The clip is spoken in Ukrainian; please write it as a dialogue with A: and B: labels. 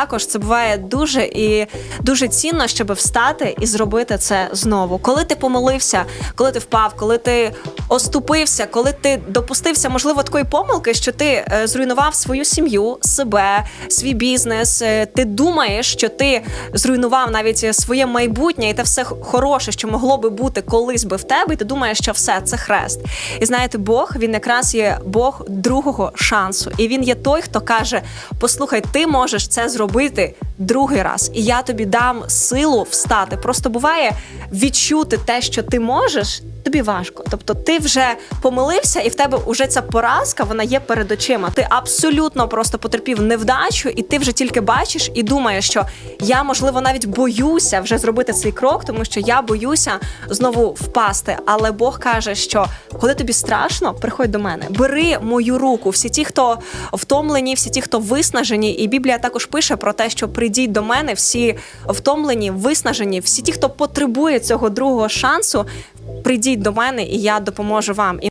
A: також це буває дуже і дуже цінно, щоб встати і зробити це знову. Коли ти помолився, коли ти впав, коли ти оступився, коли ти допустився, можливо, такої помилки, що ти е, зруйнував свою сім'ю, себе, свій бізнес. е, Ти думаєш, що ти зруйнував навіть своє майбутнє, і те все хороше, що могло би бути колись би в тебе, і ти думаєш, що все це хрест. І знаєте, Бог він якраз є Бог другого шансу, і він є той, хто каже: Послухай, ти можеш це зробити другий раз, і я тобі дам силу встати. Просто буває відчути те, що ти можеш. Тобі важко, тобто ти вже помилився, і в тебе вже ця поразка вона є перед очима. Ти абсолютно просто потерпів невдачу, і ти вже тільки бачиш і думаєш, що я можливо навіть боюся вже зробити цей крок, тому що я боюся знову впасти. Але Бог каже, що коли тобі страшно, приходь до мене, бери мою руку. Всі ті, хто втомлені, всі ті, хто виснажені, і Біблія також пише про те, що прийдіть до мене, всі втомлені, виснажені, всі ті, хто потребує цього другого шансу, прийдіть до мене, і я допоможу вам.